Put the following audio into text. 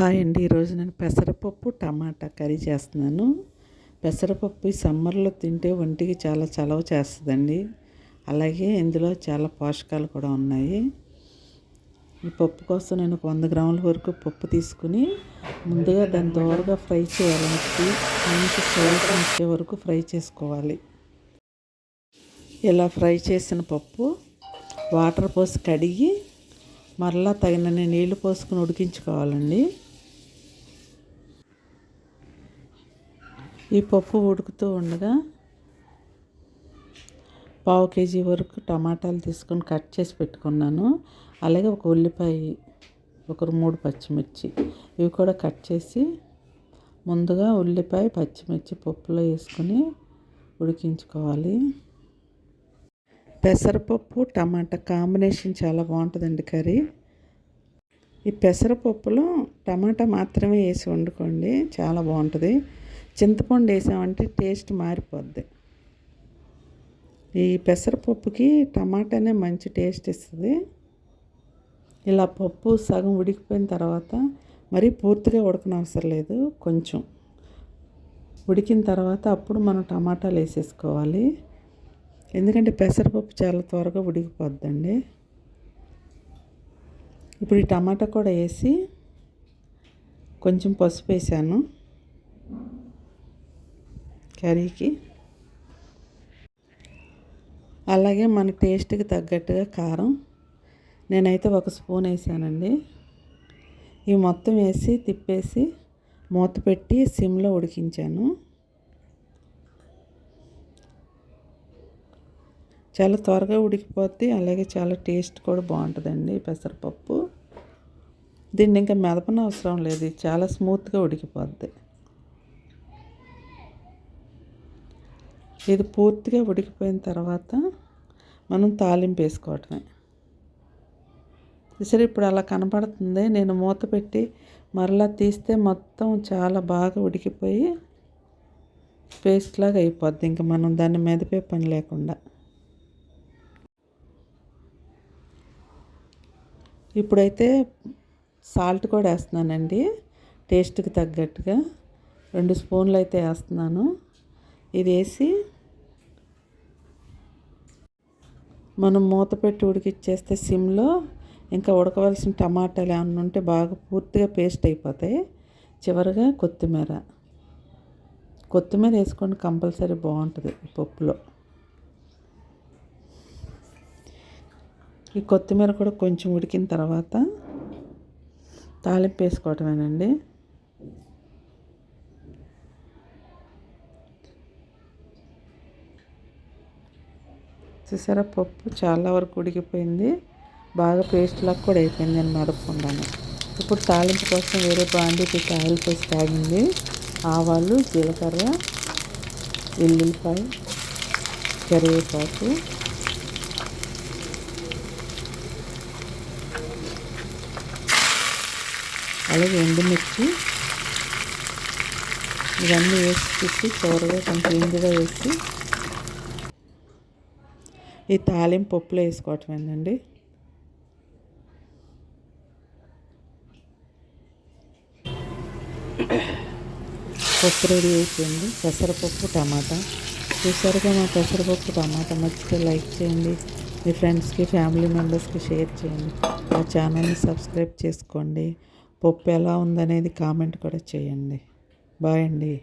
Hi అండి. ఈరోజు నేను పెసరపప్పు టమాటా కర్రీ చేస్తున్నాను. పెసరపప్పు ఈ సమ్మర్లో తింటే ఒంటికి చాలా చలవ చేస్తుందండి. అలాగే ఇందులో చాలా పోషకాలు కూడా ఉన్నాయి. ఈ పప్పు కోసం నేను ఒక వంద గ్రాముల వరకు పప్పు తీసుకుని ముందుగా దాన్ని దోరగా ఫ్రై చేయాలంటే మంచి సోల్ట్ వచ్చే వరకు ఫ్రై చేసుకోవాలి. ఇలా ఫ్రై చేసిన పప్పు వాటర్ పోసి కడిగి మరలా తగినన్ని నీళ్ళు పోసుకుని ఉడికించుకోవాలండి. ఈ పప్పు ఉడుకుతూ ఉండగా పావు కేజీ వరకు టమాటాలు తీసుకొని కట్ చేసి పెట్టుకున్నాను. అలాగే ఒక ఉల్లిపాయ ఒక మూడు పచ్చిమిర్చి ఇవి కూడా కట్ చేసి ముందుగా ఉల్లిపాయ పచ్చిమిర్చి పప్పులో వేసుకొని ఉడికించుకోవాలి. పెసరపప్పు టమాటా కాంబినేషన్ చాలా బాగుంటుందండి కర్రీ. ఈ పెసరపప్పులో టమాటా మాత్రమే వేసి వండుకోండి చాలా బాగుంటుంది. చింతపండు వేసామంటే టేస్ట్ మారిపోద్ది. ఈ పెసరపప్పుకి టమాటానే మంచి టేస్ట్ ఇస్తుంది. ఇలా పప్పు సగం ఉడికిపోయిన తర్వాత మరీ పూర్తిగా ఉడకనవసరం లేదు కొంచెం. ఉడికిన తర్వాత అప్పుడు మనం టమాటాలు వేసేసుకోవాలి. ఎందుకంటే పెసరపప్పు చాలా త్వరగా ఉడికిపోద్దండి. ఇప్పుడు ఈ టమాటా కూడా వేసి కొంచెం పసుపు వేసాను. కర్రీకి. అలాగే మన టేస్ట్కి తగ్గట్టుగా కారం. నేనైతే ఒక స్పూన్ వేసానండి. ఇవి మొత్తం వేసి తిప్పేసి మూత పెట్టి సిమ్లో ఉడికించాను. చాలా త్వరగా ఉడికిపోద్ది. అలాగే చాలా టేస్ట్ కూడా బాగుంటుందండి పెసరపప్పు. దీన్ని ఇంకా మెదపన అవసరం లేదు. చాలా స్మూత్గా ఉడికిపోద్ది. ఇది పూర్తిగా ఉడికిపోయిన తర్వాత మనం తాలింపు వేసుకోవటమే. సరే ఇప్పుడు అలా కనపడుతుంది. నేను మూత పెట్టి మరలా తీస్తే మొత్తం చాలా బాగా ఉడికిపోయి పేస్ట్ లాగా అయిపోద్ది. ఇంకా మనం దాన్ని మెదిపే పని లేకుండా. ఇప్పుడైతే సాల్ట్ కూడా వేస్తున్నానండి. టేస్ట్కి తగ్గట్టుగా. రెండు స్పూన్లు అయితే వేస్తున్నాను. ఇది వేసి మనం మూత పెట్టి ఉడికిచ్చేస్తే సిమ్లో ఇంకా ఉడకవలసిన టమాటాలు ఏమన్నా ఉంటే బాగా పూర్తిగా పేస్ట్ అయిపోతాయి. చివరిగా కొత్తిమీర. కొత్తిమీర వేసుకోండి కంపల్సరీ బాగుంటుంది పప్పులో. ఈ కొత్తిమీర కూడా కొంచెం ఉడికిన తర్వాత తాలింపు వేసుకోవటమేనండి. చూసారా? పప్పు చాలా వరకు ఉడికిపోయింది. బాగా పేస్ట్ లాగా కూడా అయిపోయింది నేను నడుపుకున్నాను ఇప్పుడు తాలింపు కోసం వేరే బాండీకి పెట్టి ఆయిల్ పోసి తాగింది. ఆవాలు జీలకర్ర ఎల్లుల్లిపాయ కరివేపాకు. అలాగే ఎండుమిర్చి. ఇవన్నీ వేసి తీసి చివరిగా కొంచెం ఇందుగా వేసి ఈ తాలింపు పప్పులో వేసుకోవటం ఏంటండి పప్పు రెడీ అయిపోయింది. పెసరపప్పు టమాటా. చూసారుగా మా పెసరపప్పు టమాటా. నచ్చితే లైక్ చేయండి. మీ ఫ్రెండ్స్కి ఫ్యామిలీ మెంబర్స్కి షేర్ చేయండి. మా ఛానల్ని సబ్స్క్రైబ్ చేసుకోండి. పప్పు ఎలా ఉందనేది కామెంట్ కూడా చేయండి. బాయ్ అండి.